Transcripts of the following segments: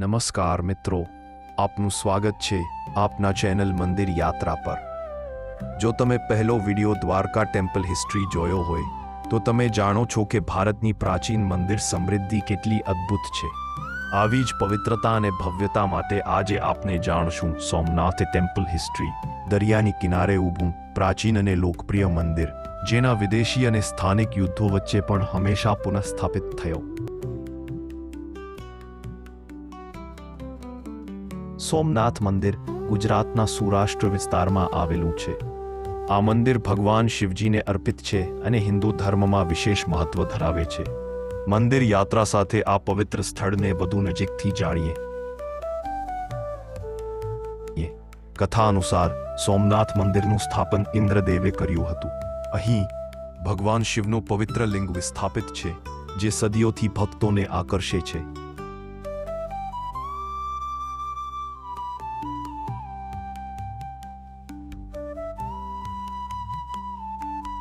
નમસ્કાર મિત્રો, આપનું સ્વાગત છે આપના ચેનલ મંદિર યાત્રા પર. જો તમે પહેલો વિડિયો દ્વારકા ટેમ્પલ હિસ્ટ્રી જોયો હોય, તો તમે જાણો છો કે ભારતની પ્રાચીન મંદિર સમૃદ્ધિ કેટલી અદ્ભુત છે. આવી જ પવિત્રતા અને ભવ્યતા માટે આજે આપને જાણશું સોમનાથ ટેમ્પલ હિસ્ટ્રી, દરિયાની કિનારે ઊભું પ્રાચીન અને લોકપ્રિય મંદિર, જેના વિદેશી અને સ્થાનિક યુદ્ધો વચ્ચે પણ હંમેશા પુનઃસ્થાપિત થયો. સોમનાથ મંદિર ગુજરાતના સૌરાષ્ટ્ર વિસ્તારમાં આવેલું છે. આ મંદિર ભગવાન શિવજીને અર્પિત છે અને હિન્દુ ધર્મમાં વિશેષ મહત્વ ધરાવે છે. મંદિર યાત્રા સાથે આ પવિત્ર સ્થળને વધુ નજીકથી જાણીએ. કથા અનુસાર સોમનાથ મંદિરનું સ્થાપન ઇન્દ્રદેવે કર્યું હતું. અહીં ભગવાન શિવનું પવિત્ર લિંગ વિસ્થાપિત છે, જે સદીઓથી ભક્તોને આકર્ષે છે.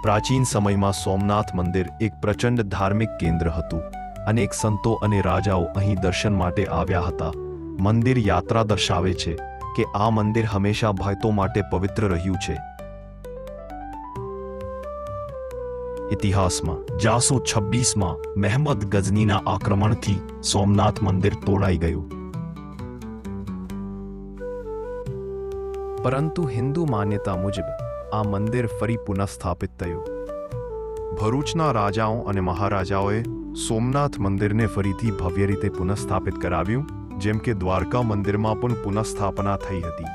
પ્રાચીન સમયમાં સોમનાથ મંદિર એક પ્રચંડ ધાર્મિક કેન્દ્ર હતું અનેક સંતો અને રાજાઓ અહીં દર્શન માટે આવ્યા હતા. મંદિર યાત્રા દર્શાવે છે કે આ મંદિર હંમેશા ભક્તો માટે પવિત્ર રહ્યું છે. ઇતિહાસમાં જાસો છવ્વીસમાં મહેમદ ગઝનીના આક્રમણથી સોમનાથ મંદિર તોડાઈ ગયું. પરંતુ હિન્દુ માન્યતા મુજબ આ મંદિર ફરી પુનઃસ્થાપિત થયું. ભરૂચના રાજાઓ અને મહારાજાઓએ સોમનાથ મંદિરને ફરીથી ભવ્ય રીતે પુનઃસ્થાપિત કરાવ્યું, જેમ કે દ્વારકા મંદિરમાં પણ પુનઃસ્થાપના થઈ હતી.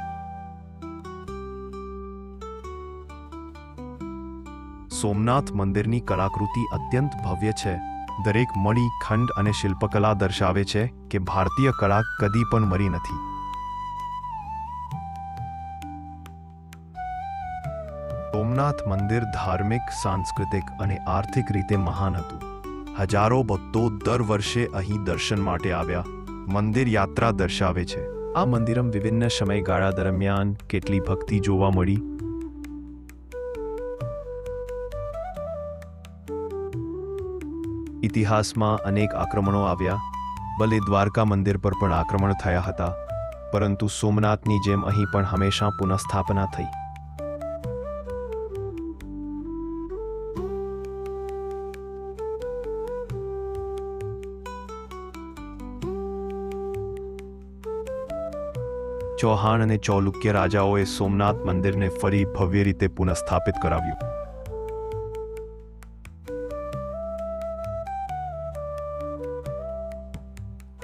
સોમનાથ મંદિરની કલાકૃતિ અત્યંત ભવ્ય છે. દરેક મળી, ખંડ અને શિલ્પકલા દર્શાવે છે કે ભારતીય કળા કદી પણ મરી નથી. સોમનાથ મંદિર ધાર્મિક, સાંસ્કૃતિક અને આર્થિક રીતે મહાન હતું. હજારો ભક્તો દર વર્ષે અહીં દર્શન માટે આવ્યા. મંદિર યાત્રા દર્શાવે છે. આ મંદિરમ વિભિન્ન સમયગાળા દરમિયાન કેટલી ભક્તિ જોવા મળી? ઇતિહાસમાં અનેક આક્રમણો આવ્યા. ભલે દ્વારકા મંદિર પર પણ આક્રમણ થયા હતા, પરંતુ સોમનાથની જેમ અહીં પણ હંમેશા પુનઃસ્થાપના થઈ. ચૌહાણ અને ચૌલુક્ય રાજાઓએ સોમનાથ મંદિરને ફરી ભવ્ય રીતે પુનઃસ્થાપિત કરાવ્યું.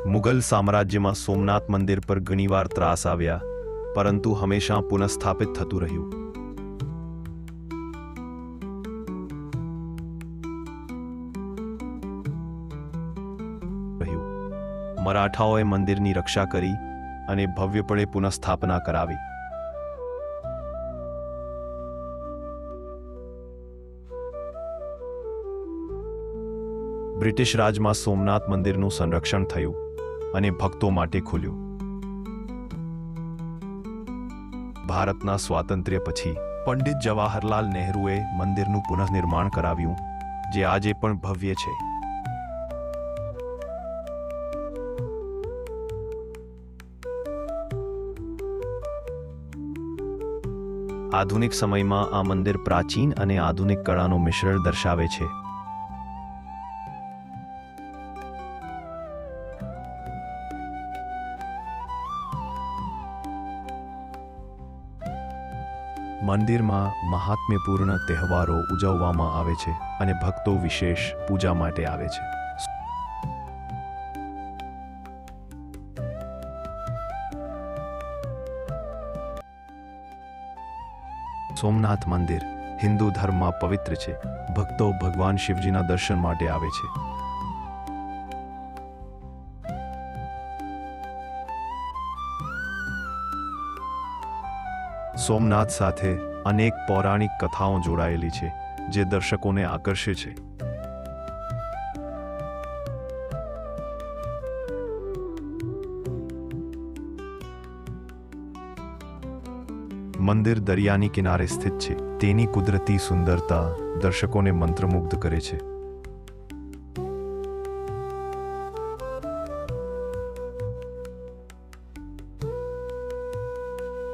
મુઘલ સામ્રાજ્યમાં સોમનાથ મંદિર પર ઘણીવાર ત્રાસ આવ્યા, પરંતુ હંમેશા પુનઃસ્થાપિત થતું રહ્યું. મરાઠાઓએ મંદિરની રક્ષા કરી અને ભવ્યપણે પુનઃસ્થાપના કરાવી. બ્રિટિશ રાજમાં સોમનાથ મંદિરનું સંરક્ષણ થયું અને ભક્તો માટે ખુલ્યું. ભારતના સ્વાતંત્ર્ય પછી પંડિત જવાહરલાલ નહેરુએ મંદિરનું પુનઃનિર્માણ કરાવ્યું, જે આજે પણ ભવ્ય છે. આધુનિક સમયમાં આ મંદિર પ્રાચીન અને આધુનિક કળાનું મિશ્રણ દર્શાવે છે. મંદિરમાં મહાત્મ્યપૂર્ણ તહેવારો ઉજવવામાં આવે છે અને ભક્તો વિશેષ પૂજા માટે આવે છે. સોમનાથ મંદિર હિન્દુ ધર્મમાં પવિત્ર છે. ભક્તો ભગવાન શિવજીના દર્શન માટે આવે છે. સોમનાથ સાથે અનેક પૌરાણિક કથાઓ જોડાયેલી છે, જે દર્શકોને આકર્ષે છે. મંદિર દરિયાની કિનારે સ્થિત છે. તેની કુદરતી સુંદરતા દર્શકોને મંત્રમુગ્ધ કરે છે.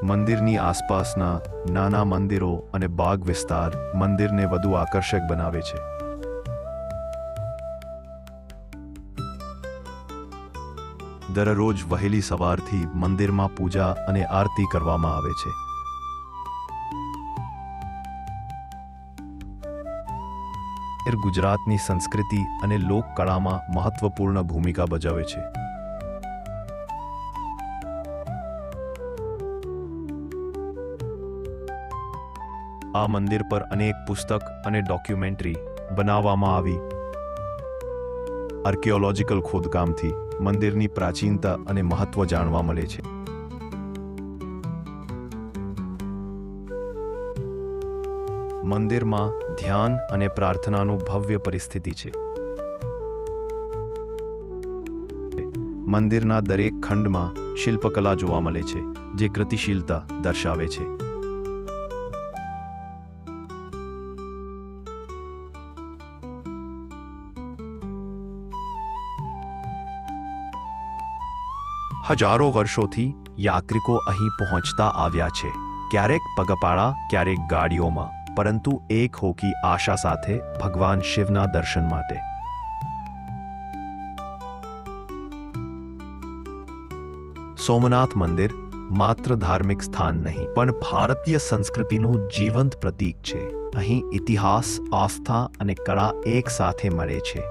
મંદિરની આસપાસના નાના મંદિરો અને બાગ વિસ્તાર મંદિરને વધુ આકર્ષક બનાવે છે. દરરોજ વહેલી સવારથી મંદિરમાં પૂજા અને આરતી કરવામાં આવે છે. મંદિર ગુજરાતની સંસ્કૃતિ અને લોકકળામાં મહત્વપૂર્ણ ભૂમિકા ભજવે છે. આ મંદિર પર અનેક પુસ્તક અને ડોક્યુમેન્ટરી બનાવવામાં આવી. આર્કિયોલોજીકલ ખોદકામથી મંદિરની પ્રાચીનતા અને મહત્વ જાણવા મળે છે. મંદિરમાં ધ્યાન અને પ્રાર્થનાનું ભવ્ય પરિસ્થિતિ છે. મંદિરના દરેક ખંડમાં શિલ્પકલા જોવા મળે છે, જે ગતિશીલતા દર્શાવે છે. હજારો વર્ષોથી યાત્રિકો અહીં પહોંચતા આવ્યા છે. ક્યારેક પગપાળા, ક્યારેક ગાડીઓમાં. પરંતુ એક હોકી આશા સાથે ભગવાન શિવના દર્શન માટે સોમનાથ મંદિર માત્ર ધાર્મિક સ્થાન નહીં પણ ભારતીય સંસ્કૃતિનું જીવંત પ્રતીક છે અહીં ઇતિહાસ આસ્થા અને કળા એક સાથે મળે છે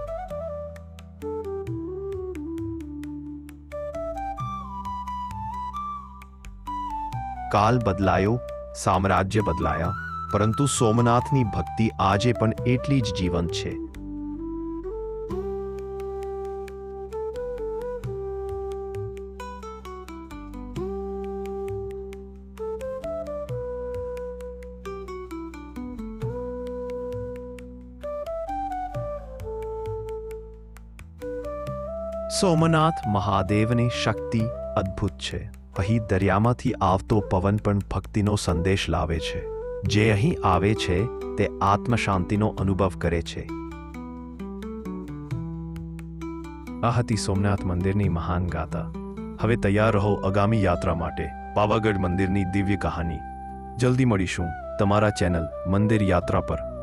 કાલ બદલાયો સામ્રાજ્ય બદલાયા પરંતુ સોમનાથની ભક્તિ આજે પણ એટલી જ જીવંત છે. સોમનાથ મહાદેવની શક્તિ અદ્ભુત છે. અહીં દરિયામાંથી આવતો પવન પણ ભક્તિનો સંદેશ લાવે છે. જે અહીં આવે છે, તે આત્મશાંતિનો અનુભવ કરે છે. આ હતી સોમનાથ મંદિરની મહાન ગાથા. હવે તૈયાર રહો આગામી યાત્રા માટે. પાવાગઢ મંદિરની દિવ્ય કહાની. જલ્દી મળીશું તમારા ચેનલ મંદિર યાત્રા પર.